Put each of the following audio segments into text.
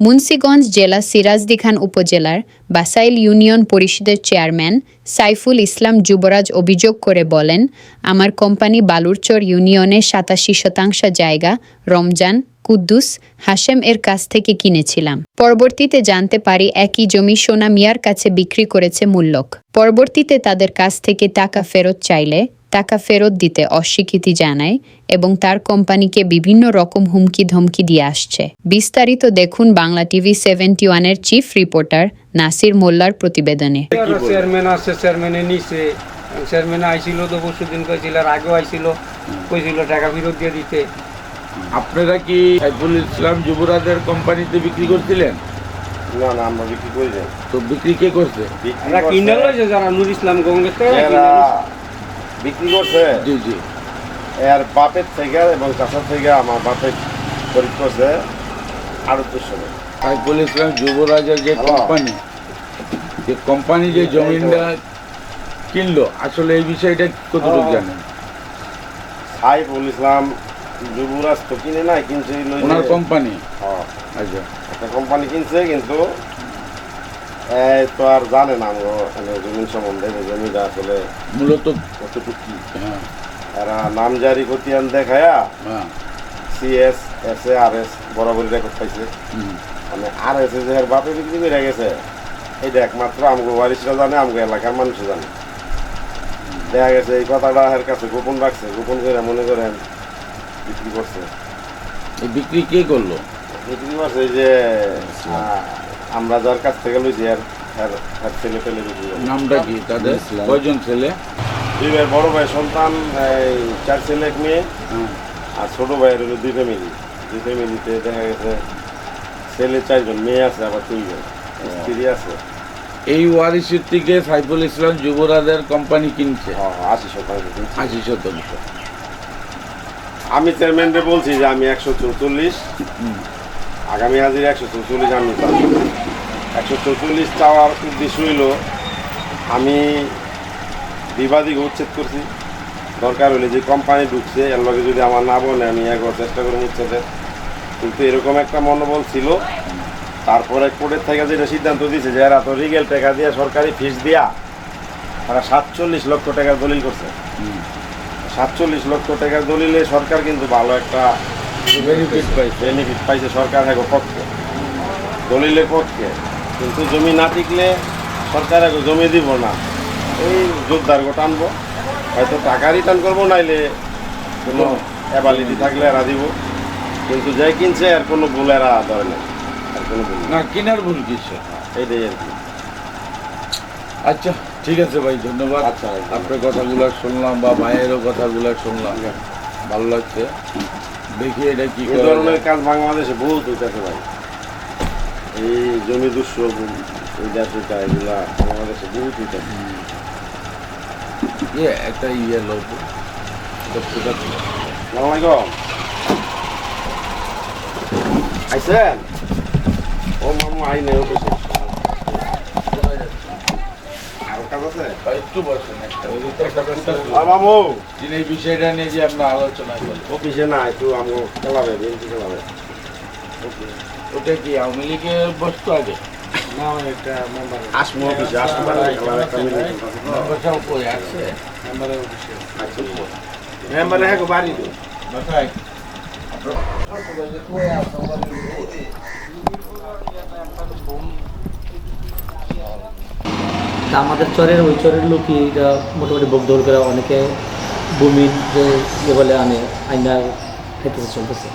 মুন্সীগঞ্জ জেলা সিরাজদিখান উপজেলার বাসাইল ইউনিয়ন পরিষদের চেয়ারম্যান সাইফুল ইসলাম যুবরাজ অভিযোগ করে বলেন, আমার কোম্পানি বালুরচর ইউনিয়নের সাতাশি শতাংশ জায়গা রমজান, কুদ্দুস, হাশেম এর কাছ থেকে কিনেছিলাম। পরবর্তীতে জানতে পারি একই জমি সোনা মিয়ার কাছে বিক্রি করেছে মূল্যক পরবর্তীতে তাদের কাছ থেকে টাকা ফেরত চাইলে টাকা ফেরত দিতে অস্বীকৃতি জানায় এবং তার কোম্পানিকে বিভিন্ন রকম হুমকি ধমকি দিয়ে আসছে। বিস্তারিত দেখুন বাংলা টিভি সেভেন্টি ওয়ানের চিফ রিপোর্টার নাসির মোল্লার প্রতিবেদনে। চেয়ারম্যান আছে আইছিল তো পরশু দিন কইছিল আর আগেও আইছিল। কইছিল টাকা ফেরত দিয়ে দিতে। আপনারা কি সাইফুল ইসলাম যুবরাজের কোম্পানিতে বিক্রি করছিলেন? না না আমরা বিক্রি করি তো বিক্রি কে করছে? করছে- কিনে লইছে যারা নুর ইসলাম এরা বিক্রি করছে? জি জি। এর বাপের থেকে এবং চাষার থেকে আমার বাপের খরিদ করছে আড়ত্রিশ সঙ্গে সাইফুল ইসলাম যুবরাজের যে কোম্পানি যে কোম্পানি যে জমিনটা কিনলো আসলে এই বিষয়টা কতটুকু। জানেন? সাইফুল ইসলাম যুবরাজ তো কিনে নাই কিনছে ওনার কোম্পানি হ্যাঁ, আচ্ছা। একটা কোম্পানি কিনছে কিন্তু এই তো আর জানে না জমিন সম্বন্ধে জমিটা আসলে মূলত কতটুকু কি? এরা নাম জারি কতিয়ান দেখায়া CS S A R S বরাবরই রেকর্ড পাইছে। মানে আর এসে যে এর বাপে বিক্রি করে গেছে এটা একমাত্র আমগো ওয়ারিসরা জানে আমগো এলাকার মানুষ জানে। দেখা গেছে এই কথাটা এর কাছে গোপন রাখছে গোপন করে মনে করেন বিক্রি করছে। এই বিক্রি কে করল? বিক্রি করছে এই যে আহ, আমরা যার কাছ থেকে লইছি আর এর- এর ছেলে পেলে নামটা কি? তাদের কয়জন ছেলে? দুই ভাই বড় ভাই সন্তান চার ছেলে এক মেয়ে হ্যাঁ। আর ছোট ভাইয়ের হলো দুই ফ্যামিলি। দুই ফ্যামিলিতে দেখা গেছে ছেলে চারজন মেয়ে আছে আবার তিনজন। স্ত্রী আছে। এই ওয়ারিসের থেকে সাইফুল ইসলাম যুবরাজের কোম্পানি কিনছে? হ্যাঁ, আশি শতাংশ আশি শতাংশ। আমি চেয়ারম্যানরে বলছি যে আমি একশো চৌচল্লিশ। আগামী হাজির একশো চৌচল্লিশ আমি একশো চৌচল্লিশ চাওয়ার উদ্দেশ্য হইল আমি বিবাদীকে উচ্ছেদ করছি। দরকার হলে যে কোম্পানি ঢুকছে এর লগে যদি আমার না বলে আমি একবার চেষ্টা করব উচ্ছেদের কিন্তু এরকম একটা মনোবল ছিল। তারপরে কোর্টের থেকে যেটা সিদ্ধান্ত দিয়েছে যে এরা তো রিগেল টাকা দিয়ে সরকারি ফিস দিয়া তারা সাতচল্লিশ লক্ষ টাকার দলিল করছে। সাতচল্লিশ লক্ষ টাকার দলিলে সরকার কিন্তু ভালো একটা বেনিফিট পাইছে বেনিফিট পাইছে সরকার হ্যাঁ পক্ষে। দলিলের পক্ষে। কিন্তু জমি না টিকলে সরকার এখন জমি দিব না। এই জোরদার গোটা আনব হয়তো টাকা রিটার্ন করব নাইলে কোনো অ্যাবালিটি থাকলে এরা দিব। কিন্তু যাই কিনছে আর কোনো ভুল এরা ধরে না আর কোনো ভুল না কেনার ভুল কিছু। এইটাই আর কি। আচ্ছা ঠিক আছে ভাই ধন্যবাদ। আচ্ছা। আপনার কথাগুলো শুনলাম বা মায়েরও কথাগুলো শুনলাম। ভালো লাগছে। দেখি এটা কি ধরনের কাজ বাংলাদেশে বহুত হইতেছে ভাই। এই জমি দুঃস্ব সেটা এগুলা বাংলাদেশে বহুত হইতেছে। ইয়ে একটা ইয়ে লোক সালাম আলাইকুম। আইসেন ও মামু আই নেই অফিসে আর কাজ আছে একটু বসেন মামু যিনি এই বিষয়টা নিয়ে যে আমরা আলোচনা করি। অফিসে না একটু আমু খেলাবে বিএনপি খেলাবে। ওটা কি আওয়ামী লীগের বস্তু আগে? আসমু অফিসে আসমু আছে? মেম্বারে হ্যাঁ বাড়ি। দিও তা আমাদের চরের ওই চরের লোকই এটা মোটামুটি বকদৌড় করে অনেকে ভূমির যে ইয়ে বলে আনে আইনা খেতেছে চলতেছে।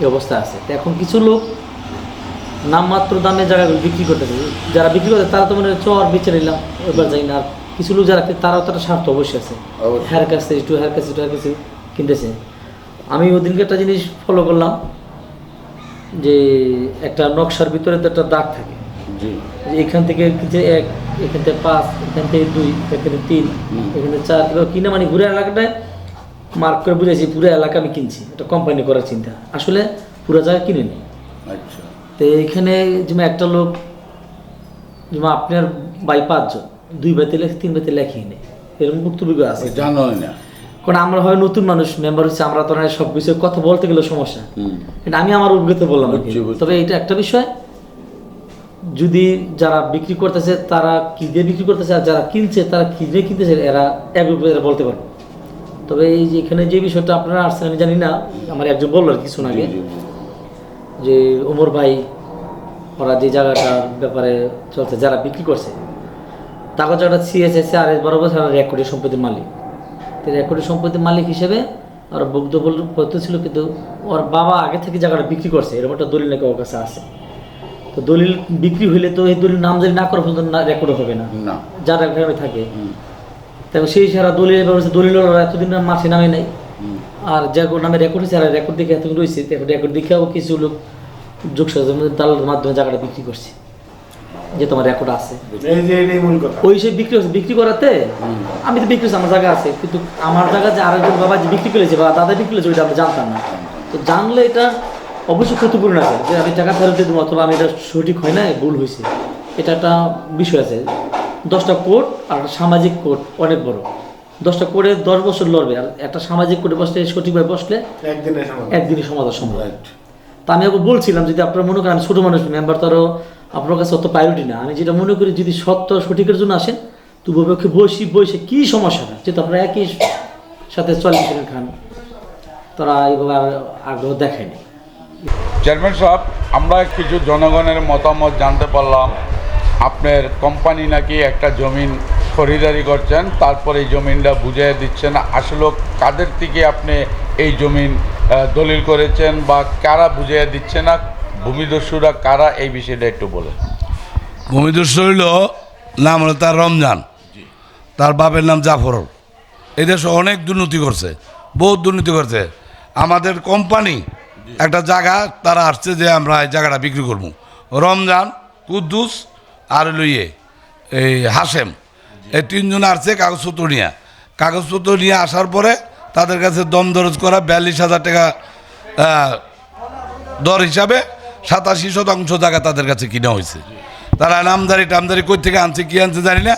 এই অবস্থা আছে। তো এখন কিছু লোক নামমাত্র দামে জায়গাগুলো বিক্রি করতেছে। যারা বিক্রি করে তারা তো মানে চর বেচে নিলাম এবার যাই না। কিছু লোক যারা তারাও তারা স্বার্থ অবশ্যই আছে। হ্যার কাছে একটু হ্যার কাছে একটু হ্যার কাছে কিনতেছে। আমি ওদিনকে একটা জিনিস ফলো করলাম যে একটা নকশার ভিতরে তো একটা দাগ থাকে। জি। এখান থেকে যে এক এখান থেকে পাঁচ এখান থেকে দুই এখানে তিন এখানে চার। এবার কিনে মানে ঘুরে এলাকাটায় মার্ক করে বুঝেছি পুরো এলাকা আমি কিনছি। একটা কোম্পানি করার চিন্তা। আসলে পুরো জায়গা কিনে নি আচ্ছা। তো এখানে যেমন একটা লোক যেমন আপনার বাই পাঁচজন দুই বাতি লেখে তিন বাতি লেখেই নেই। এরকম বক্তব্য আছে। জানোই না। কারণ আমরা হয় নতুন মানুষ মেম্বার হচ্ছে আমরা তো সব বিষয়ে কথা বলতে গেলে সমস্যা। কিন্তু আমি আমার অভিজ্ঞতা বললাম। তবে এটা একটা বিষয় যদি যারা বিক্রি করতেছে তারা কি দিয়ে বিক্রি করতেছে আর যারা কিনছে তারা কি দিয়ে কিনতেছে এরা এক রূপে বলতে পারবে তবে এই যে এখানে যে বিষয়টা আপনারা আসছেন আমি জানি না আমার একজন বলল আর কিছুক্ষণ আগে যে ওমর ভাই ওরা যে জায়গাটার ব্যাপারে চলছে যারা বিক্রি করছে তাকে জায়গাটা সিএসএস আর এস বরাবর রেকর্ডের সম্পত্তির মালিক। তো রেকর্ডের সম্পত্তির মালিক হিসেবে ওর বগ্ধ পত্র ছিল কিন্তু ওর বাবা আগে থেকে জায়গাটা বিক্রি করছে এরকম একটা দলিল নাকি ওর কাছে আছে। তো দলিল বিক্রি হইলে তো এই দলিল নাম যদি না করা পর্যন্ত না রেকর্ড হবে না। না। যার গ্রামে থাকে। তবে সেই সারা দলিল দলিল এতদিন মাঠে নামে নাই। আর যে নামে রেকর্ড হয়েছে আর রেকর্ড দেখে এতদিন রয়েছে রেকর্ড দেখেও কিছু লোক যোগ দালালের মাধ্যমে জায়গাটা বিক্রি করছে যে তোমার রেকর্ড আছে। ওই সে বিক্রি হচ্ছে বিক্রি করাতে? আমি তো বিক্রি আমার জায়গা আছে কিন্তু আমার জায়গা যে আরেকজন বাবা যে বিক্রি করেছে বা দাদা বিক্রি করেছে ওইটা আমি জানতাম না। তো জানলে এটা অবশ্যই ক্ষতিপূরণ আছে। যে আমি টাকা ফেরত দিয়ে দেবো অথবা আমি এটা সঠিক হয় না ভুল হয়েছে। এটা একটা বিষয় আছে। দশটা কোর্ট আর সামাজিক কোর্ট অনেক বড়। দশটা কোর্টে দশ বছর লড়বে। আর একটা সামাজিক কোর্টে বসলে সঠিকভাবে বসলে একদিনই সমাধান। সম্ভব। তা আমি একবার বলছিলাম যদি আপনার মনে করেন আমি ছোটো মানুষ মেম্বার তো আরও আপনার কাছে অত প্রায়োরিটি না। আমি যেটা মনে করি যদি সত্য সঠিকের জন্য আসেন তো পক্ষে বসি বসে কী সমস্যাটা যেহেতু আপনারা একই সাথে চল্লিশ খান তারা এইভাবে আর আগ্রহ দেখায়নি। চেয়ারম্যান সাহেব আমরা কিছু জনগণের মতামত জানতে পারলাম। আপনার কোম্পানি নাকি একটা জমিন খরিদারি করছেন তারপরে এই জমিনটা বুঝিয়ে দিচ্ছেন। আসলে কাদের থেকে আপনি এই জমিন দলিল করেছেন বা কারা বুঝিয়ে দিচ্ছে না? ভূমিদস্যুরা কারা? এই বিষয়টা একটু বলেন। ভূমিদস্যু হইল নাম হলো তার রমজান। তার বাপের নাম জাফর। এই দেশে অনেক দুর্নীতি করছে বহুত দুর্নীতি করছে। আমাদের কোম্পানি একটা জায়গা তারা আসছে যে আমরা এই জায়গাটা বিক্রি করব। রমজান, কুদ্দুস আর লইয়ে এই হাসেম এই তিনজন আসছে কাগজপত্র নিয়ে। কাগজপত্র নিয়ে আসার পরে তাদের কাছে দম দরজ করা বিয়াল্লিশ হাজার টাকা দর হিসাবে সাতাশি শতাংশ জায়গা তাদের কাছে কিনা হয়েছে। তারা নামদারি টামদারি কই থেকে আনছে, কি আনছে জানি না।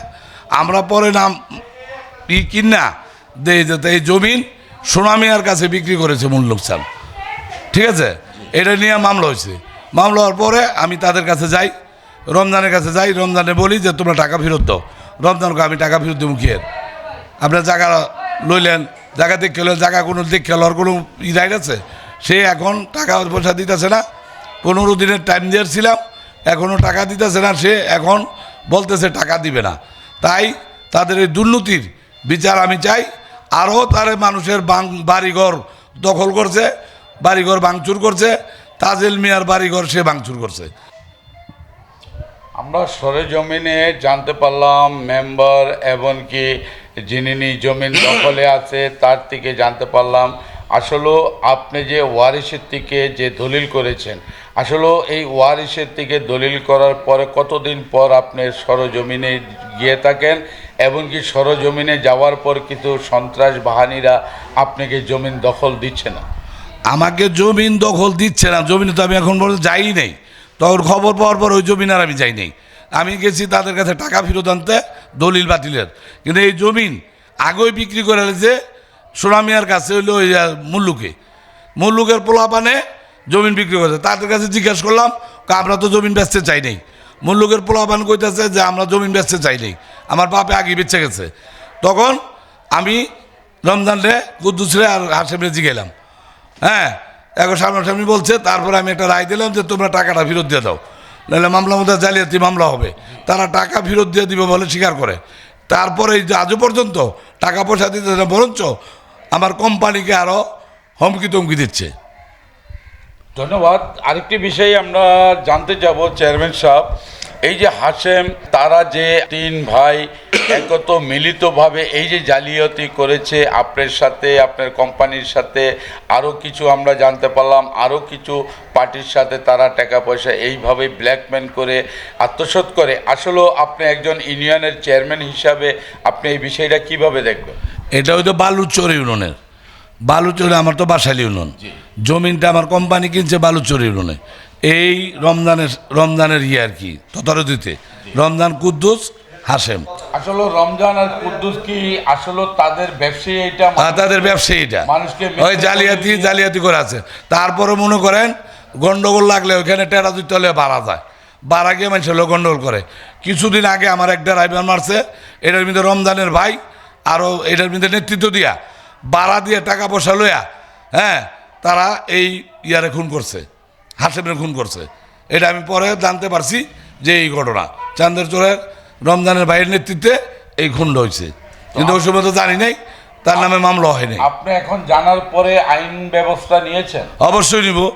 আমরা পরে নাম কিনা, দেই যে এই জমিন সোনামিয়ার কাছে বিক্রি করেছে মূল লোকসান। ঠিক আছে? এটা নিয়ে মামলা হয়েছে। মামলা হওয়ার পরে আমি তাদের কাছে যাই, রমজানের কাছে যাই, রমজানে বলি যে, তোমরা টাকা ফেরত দাও। রমজানকে আমি টাকা ফেরত দেবো কি আপনার জায়গা লইলেন, জায়গা দেখে লইলেন, জায়গা কোনো দেখে লওয়ার কোনো ই রাইট আছে। সে এখন টাকা পয়সা দিতেছে না। পনেরো দিনের টাইম দিয়েছিলাম এখনও টাকা দিতেছে না। সে এখন বলতেছে টাকা দিবে না। তাই তাদের এই দুর্নীতির বিচার আমি চাই। আরও তার মানুষের বাড়িঘর দখল করছে। বাড়িঘর ভাঙচুর করছে, তাজেল মিয়ার বাড়িঘর সে ভাঙচুর করছে। আমরা সরেজমিনে জানতে পারলাম, মেম্বার এমনকি যিনি জমিন দখলে আছে, তার থেকে জানতে পারলাম, আসলে আপনি যে ওয়ারিসের থেকে যে দলিল করেছেন, আসলে এই ওয়ারিসের থেকে দলিল করার পরে কতদিন পর আপনি সরজমিনে গিয়ে থাকেন, এমনকি সরজমিনে যাওয়ার পর কিন্তু সন্ত্রাস বাহিনীরা আপনাকে জমিন দখল দিচ্ছে না? আমাকে জমিন দখল দিচ্ছে না। জমিনে তো আমি এখন পর্যন্ত যাই নেই। তখন খবর পাওয়ার পর ওই জমিন আর আমি যাই নেই। আমি গেছি তাদের কাছে টাকা ফেরত আনতে, দলিল বাতিলের। কিন্তু এই জমিন আগেই বিক্রি করে যে সোনামিয়ার কাছে হইল ওই মুল্লুকে। মুল্লুকের পোলাপানে জমিন বিক্রি করেছে। তাদের কাছে জিজ্ঞেস করলাম আমরা তো জমিন বেচতে চাই নেই। মুল্লুকের পোলাপান কইতেছে যে, আমরা জমিন বেচতে চাই নেই। আমার বাপে আগে বেচে গেছে। তখন আমি রমজান রে, কুদ্দুস রে আর হাসেমরে জিগেলাম হ্যাঁ এখন সামনাসামনি বলছে, তারপরে আমি একটা রায় দিলাম যে তোমরা টাকাটা ফেরত দিয়ে দাও। নাহলে মামলা মধ্যে জালিয়াতি মামলা হবে। তারা টাকা ফেরত দিয়ে দিবে বলে স্বীকার করে। তারপরে যে আজও পর্যন্ত টাকা পয়সা দিতে না, বরঞ্চ আমার কোম্পানিকে আরও হমকি তমকি দিচ্ছে। ধন্যবাদ। আরেকটি বিষয় আমরা জানতে যাব, চেয়ারম্যান সাহেব। এই যে হাসেম তারা যে তিন ভাই একত মিলিতভাবে এই যে জালিয়াতি করেছে আপনার সাথে আপনার কোম্পানির সাথে আরও কিছু আমরা জানতে পারলাম আরও কিছু পার্টির সাথে তারা টাকা পয়সা এইভাবে ব্ল্যাকমেন করে আত্মসাৎ করে। আসলেও আপনি একজন ইউনিয়নের চেয়ারম্যান হিসাবে আপনি এই বিষয়টা কীভাবে দেখবেন? এটা হয়তো বালুচর ইউনিয়নের। বালুচর আমার তো বাসাইল ইউনিয়ন। জমিনটা আমার কোম্পানি কিনছে বালুচর ইউনিয়নে। এই রমজানের রমজানের ইয়ে আর কি তথারতিতে রমজান কুদ্দুস হাসেম আসলে রমজান আর কুদ্দুস কি আসলে তাদের ব্যবসায়ী এটা তাদের ব্যবসায়ীটা মানুষকে ওই জালিয়াতি জালিয়াতি করে আছে। তারপরে মনে করেন গন্ডগোল লাগলে ওইখানে টেরা দুই তলে বাড়া যায়। বাড়া গিয়ে মানুষ হলো গন্ডগোল করে। কিছুদিন আগে আমার একটা ড্রাইভার মারছে এটার মধ্যে রমজানের ভাই আরও এটার মধ্যে নেতৃত্ব দিয়া বাড়া দিয়ে টাকা পয়সা লইয়া হ্যাঁ তারা এই ইয়ারে খুন করছে। হাসেমের খুন করছে। এটা আমি পরে জানতে পারছি যে এই ঘটনা। চান্দের চোরের রমজানের ভাইয়ের নেতৃত্বে এই খুন্ড হয়েছে। কিন্তু ওই সময় তো জানি নাই তার নামে মামলা হয়নি। আপনি এখন জানার পরে আইন ব্যবস্থা নিয়েছেন? অবশ্যই নিব।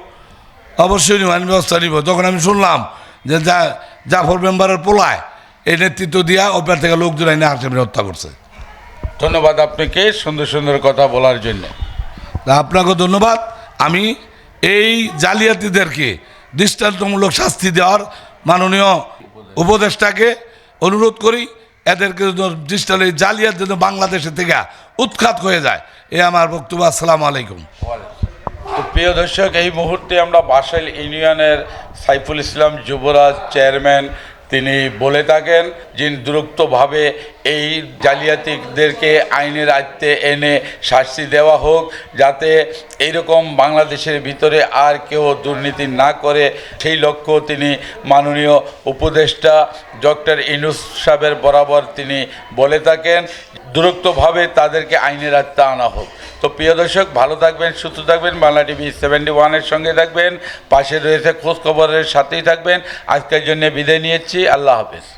অবশ্যই নিব আইন ব্যবস্থা নিব। যখন আমি শুনলাম যে যা জাফর মেম্বারের পোলায় এই নেতৃত্ব দিয়া ওপার থেকে লোকজন আইনে হাসেমের হত্যা করছে। ধন্যবাদ আপনাকে সুন্দর সুন্দর কথা বলার জন্য। আপনাকে ধন্যবাদ। আমি এই জালিয়াতিদেরকে দৃষ্টান্তমূলক শাস্তি দেওয়ার মাননীয় উপদেষ্টাকে অনুরোধ করি, এদেরকে দৃষ্টান্ত জালিয়াত যেন বাংলাদেশে থেকে উৎখাত হয়ে যায়। এ আমার বক্তব্য, আসসালামু আলাইকুম। তো প্রিয় দর্শক, এই মুহূর্তে আমরা বাসাইল ইউনিয়নের সাইফুল ইসলাম যুবরাজ চেয়ারম্যান তিনি বলে থাকেন, যিনি দ্রুতভাবে এই জালিয়াতিদেরকে আইনের আয়ত্তে এনে শাস্তি দেওয়া হোক, যাতে এইরকম বাংলাদেশের ভিতরে আর কেউ দুর্নীতি না করে, সেই লক্ষ্য তিনি মাননীয় উপদেষ্টা ডক্টর ইনুস সাহেবের বরাবর তিনি বলে থাকেন। দ্রুতভাবে তাদেরকে আইনের আত্মা আনা হোক। তো প্রিয় দর্শক, ভালো থাকবেন, সুস্থ থাকবেন। বাংলা টিভি সেভেন্টি ওয়ানের সঙ্গে থাকবেন। পাশে রয়েছে খোঁজখবরের সাথেই থাকবেন। আজকের জন্য বিদায় নিয়েছি। আল্লাহ হাফেজ।